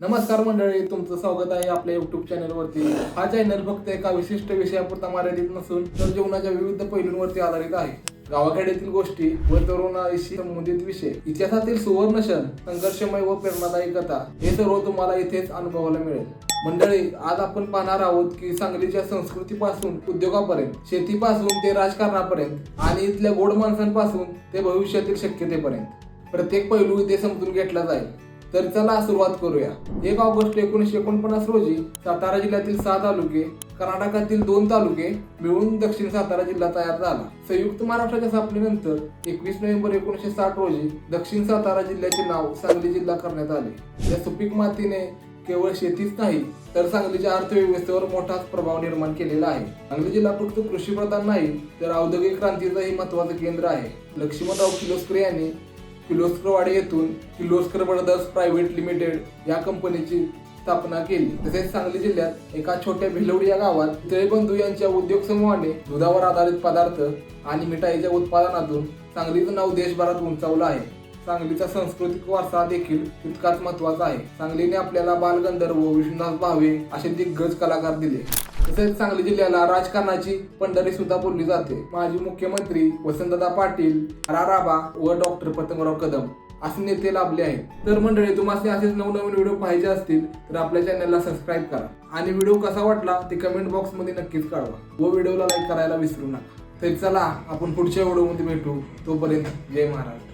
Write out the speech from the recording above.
नमस्कार मंडळी तुमचं स्वागत आहे आपल्या युट्यूब चॅनलवरती हा चॅनल फक्त एका विशिष्ट विषयापुरता मर्यादित नसून तर जीवनाच्या विविध पैलूंवरती आधारित आहे. गावाखेड्यातील गोष्टी व तरुणाईशी संबंधित विषय इतिहासातील सुवर्ण क्षण संघर्षमय व प्रेरणादायी कथा हे सर्व तुम्हाला इथेच अनुभवायला मिळेल. मंडळी आज आपण पाहणार आहोत की सांगलीच्या संस्कृतीपासून उद्योगापर्यंत शेतीपासून ते राजकारणापर्यंत आणि इथल्या गोड माणसांपासून ते भविष्यातील शक्यतेपर्यंत. प्रत्येक पैलू इथे समजून घेतला जाईल. तर चला सुरुवात करूया. एक ऑगस्ट एकोणीसशे एकोणपन्नास रोजी सातारा जिल्ह्यातील सहा तालुके कर्नाटकातील दोन तालुके मिळून दक्षिण सातारा जिल्हा तयार झाला. संयुक्त महाराष्ट्राच्या स्थापनेनंतर एकवीस नोव्हेंबर एकोणीसशे साठ रोजी दक्षिण सातारा जिल्ह्याचे नाव सांगली जिल्हा करण्यात आले. या सुपीक मातीने केवळ शेतीच नाही तर सांगलीच्या अर्थव्यवस्थेवर मोठाच प्रभाव निर्माण केलेला आहे. सांगली जिल्हा फक्त कृषी प्रधान नाही तर औद्योगिक क्रांतीचंही महत्वाचं केंद्र आहे. लक्ष्मणराव किलोस्कर यांनी किर्लोस्करवाडी येथून किर्लोस्कर ब्रदर्स प्रायव्हेट लिमिटेड या कंपनीची स्थापना केली. तसेच सांगली जिल्ह्यात एका छोट्या भिलवडी या गावात तळेबंधू यांच्या उद्योग समूहाने दुधावर आधारित पदार्थ आणि मिठाईच्या उत्पादनातून सांगलीचं नाव देशभरात उंचावलं आहे. सांगलीचा सांस्कृतिक वारसा देखील तितकाच महत्त्वाचा आहे. सांगलीने आपल्याला बालगंधर्व विश्वनाथ भावे असे दिग्गज कलाकार दिले. तसेच सांगली जिल्ह्याला राजकारणाची पंढरी सुद्धा बोलली जाते. माजी मुख्यमंत्री वसंतदादा पाटील राराबा व डॉक्टर पतंगराव कदम असे नेते लाभले आहेत. तर मंडळी तुम्हाला असेच नवनवीन व्हिडिओ पाहिजे असतील तर आपल्या चॅनलला सबस्क्राईब करा. आणि व्हिडिओ कसा वाटला ते कमेंट बॉक्समध्ये नक्कीच कळवा. व व्हिडिओला लाईक करायला विसरू नका. तर चला आपण पुढच्या व्हिडिओमध्ये भेटू. तोपर्यंत जय महाराज.